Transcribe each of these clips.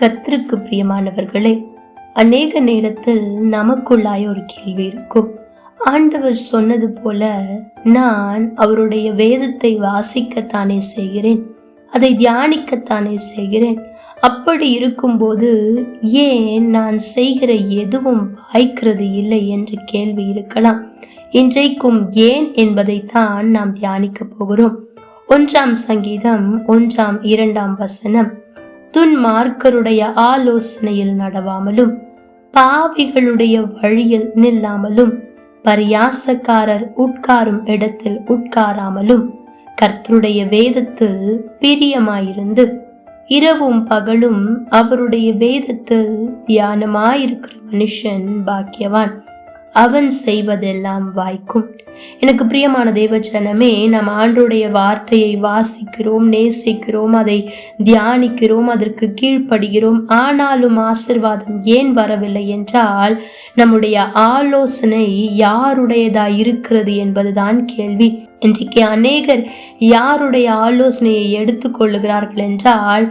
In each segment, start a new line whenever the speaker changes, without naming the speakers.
கத்திற்கு பிரியமானவர்களே அநேக நேரத்தில் நமக்குள்ளாய ஒரு கேள்வி இருக்கும். ஆண்டவர் சொன்னது போல நான் அவருடைய வேதத்தை வாசிக்கத்தானே செய்கிறேன் அதை தியானிக்கத்தானே செய்கிறேன். அப்படி இருக்கும்போது ஏன் நான் செய்கிற எதுவும் வாய்க்கிறது இல்லை என்று கேள்வி இருக்கலாம். இன்றைக்கும் ஏன் என்பதைத்தான் நாம் தியானிக்க போகிறோம். ஒன்றாம் சங்கீதம் ஒன்றாம் இரண்டாம் வசனம். துன்மார்க்கருடைய ஆலோசனையில் நடவாமலும் பாவிகளுடைய வழியில் நில்லாமலும் பரியாசக்காரர் உட்காரும் இடத்தில் உட்காராமலும் கர்த்தருடைய வேதத்தில் பிரியமாயிருந்து இரவும் பகலும் அவருடைய வேதத்தில் தியானமாயிருக்கிற மனுஷன் பாக்கியவான். அவன் செய்வதெல்லாம் வாய்க்கும். எனக்கு பிரியமான தேவச்சனமே நாம் ஆண்டுடைய வார்த்தையை வாசிக்கிறோம் நேசிக்கிறோம் அதை தியானிக்கிறோம் அதற்கு கீழ்ப்படுகிறோம். ஆனாலும் ஆசிர்வாதம் ஏன் வரவில்லை என்றால் நம்முடைய ஆலோசனை யாருடையதா இருக்கிறது என்பதுதான் கேள்வி. இன்றைக்கு அநேகர் யாருடைய ஆலோசனையை எடுத்துக்கொள்ளுகிறார்கள் என்றால்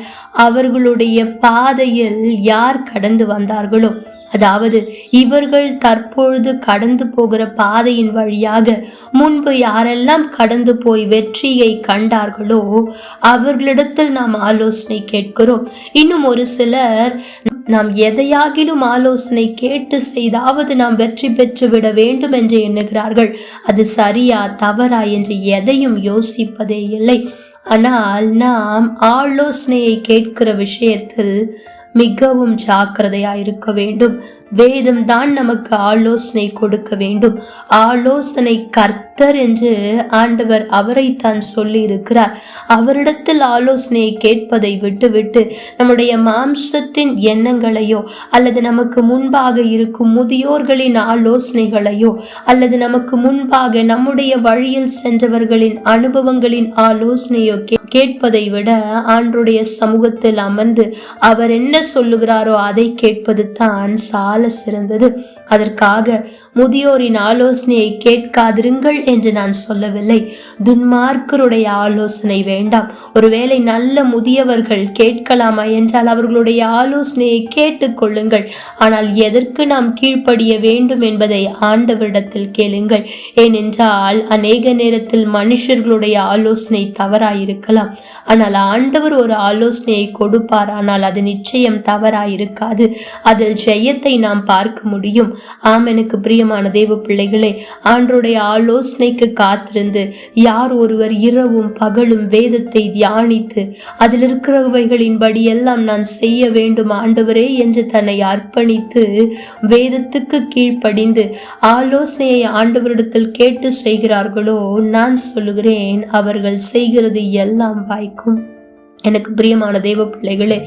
அவர்களுடைய பாதையில் யார் கடந்து வந்தார்களோ அதாவது இவர்கள் தற்பொழுது கடந்து போகிற பாதையின் வழியாக முன்பு யாரெல்லாம் கடந்து போய் வெற்றியை கண்டார்களோ அவர்களிடத்தில் நாம் ஆலோசனை கேட்கிறோம். இன்னும் ஒரு சிலர் நாம் எதையாகிலும் ஆலோசனை கேட்டு செய்தாவது நாம் வெற்றி பெற்று விட வேண்டும் என்று எண்ணுகிறார்கள். அது சரியா தவறா என்று எதையும் யோசிப்பதே இல்லை. ஆனால் நாம் ஆலோசனையை கேட்கிற விஷயத்தில் மிகவும் ஜாக்கிரதையா இருக்க வேண்டும். வேதம் தான் நமக்கு ஆலோசனை கொடுக்க வேண்டும். ஆலோசனை கர்த்தர் என்று ஆண்டவர் அவரை தான் சொல்லி இருக்கிறார் அவரிடத்தில் ஆலோசனையை கேட்பதை விட்டுவிட்டு நம்முடைய மாம்சத்தின் எண்ணங்களையோ அல்லது நமக்கு முன்பாக இருக்கும் முதியோர்களின் ஆலோசனைகளையோ அல்லது நமக்கு முன்பாக நம்முடைய வழியில் சென்றவர்களின் அனுபவங்களின் ஆலோசனையோ கேட்பதை விட ஆண்டுடைய சமூகத்தில் அமர்ந்து அவர் என்ன சொல்லுகிறாரோ அதை கேட்பது தான் சால சிறந்தது. அதற்காக முதியோரின் ஆலோசனையை கேட்காதிருங்கள் என்று நான் சொல்லவில்லை. துன்மார்க்கருடைய ஆலோசனை வேண்டாம். ஒருவேளை நல்ல முதியவர்கள் கேட்கலாமா என்றால் அவர்களுடைய ஆலோசனையை கேட்டுக்கொள்ளுங்கள் ஆனால் எதற்கு நாம் கீழ்ப்படிய வேண்டும் என்பதை ஆண்டவரிடத்தில் கேளுங்கள். ஏனென்றால் அநேக நேரத்தில் மனுஷர்களுடைய ஆலோசனை தவறாயிருக்கலாம். ஆனால் ஆண்டவர் ஒரு ஆலோசனையை கொடுப்பார். ஆனால் அது நிச்சயம் தவறாயிருக்காது. அதில் ஜெயத்தை நாம் பார்க்க முடியும். ஆம் எனக்கு பிரியமான தேவ பிள்ளைகளே ஆண்டருடைய ஆலோசனைக்கு காத்திருந்து யார் ஒருவர் இரவும் பகலும் வேதத்தை தியானித்து அதில் இருக்கிறவைகளின் படி எல்லாம் நான் செய்ய வேண்டும் ஆண்டவரே என்று தன்னை அர்ப்பணித்து வேதத்துக்கு கீழ்ப்படிந்து ஆலோசனையை ஆண்டவரிடத்தில் கேட்டு செய்கிறார்களோ நான் சொல்லுகிறேன் அவர்கள் செய்கிறது எல்லாம் வாய்க்கும். எனக்கு பிரியமான தெய்வ பிள்ளைகளே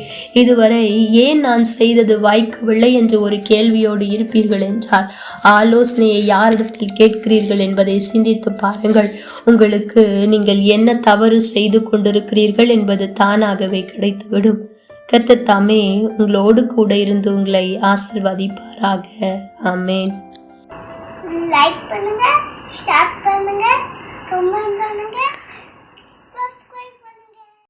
இதுவரை ஏன் நான் செய்தது வாய்க்கவில்லை என்று ஒரு கேள்வியோடு இருப்பீர்கள் என்றால் ஆலோசனையை யாரிடத்தில் கேட்கிறீர்கள் என்பதை சிந்தித்து பாருங்கள். உங்களுக்கு நீங்கள் என்ன தவறு செய்து கொண்டிருக்கிறீர்கள் என்பது தானாகவே கிடைத்துவிடும். கத்தத்தாமே உங்களோடு கூட இருந்து உங்களை ஆசிர்வதிப்பாராக. ஆமேன்.
லைக் பண்ணுங்க ஷேர் பண்ணுங்க கமெண்ட் பண்ணுங்க.